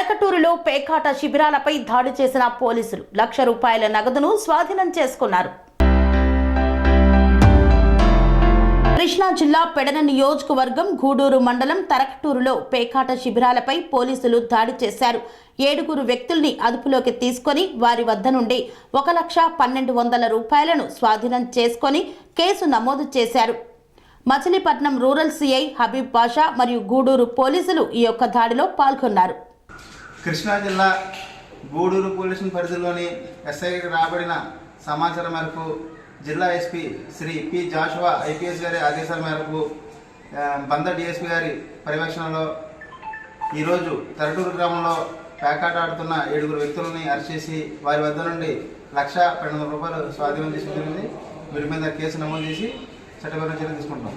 తరకటూరులో పేకాట శిబిరాలపై దాడి చేసిన పోలీసులు లక్ష రూపాయల నగదును స్వాధీనం చేసుకున్నారు. కృష్ణా జిల్లా పెడన నియోజకవర్గం గూడూరు మండలం తరకటూరులో పేకాట శిబిరాలపై పోలీసులు దాడి చేశారు. ఏడుగురు వ్యక్తుల్ని అదుపులోకి తీసుకొని వారి వద్ద నుండి ఒక లక్ష పన్నెండు వందల రూపాయలను స్వాధీనం చేసుకొని కేసు నమోదు చేశారు. మచిలీపట్నం రూరల్ సిఐ హబీబ్ బాషా మరియు గూడూరు పోలీసులు ఈ యొక్క దాడిలో పాల్గొన్నారు. కృష్ణా జిల్లా గూడూరు పోలీసు పరిధిలోని ఎస్ఐకి రాబడిన సమాచారం మేరకు జిల్లా SP Shri P Joshua IPS గారి ఆదేశాల మేరకు బంద డిఎస్పీ గారి పర్యవేక్షణలో ఈరోజు తరటూరు గ్రామంలో పేకాట ఆడుతున్న ఏడుగురు వ్యక్తులని అరెస్ట్ చేసి వారి వద్ద నుండి లక్ష పన్నెండు రూపాయలు స్వాధీనం చేసుకుంటుంది వీరి మీద కేసు నమోదు చేసి చట్టపరమైన చర్యలు తీసుకుంటాం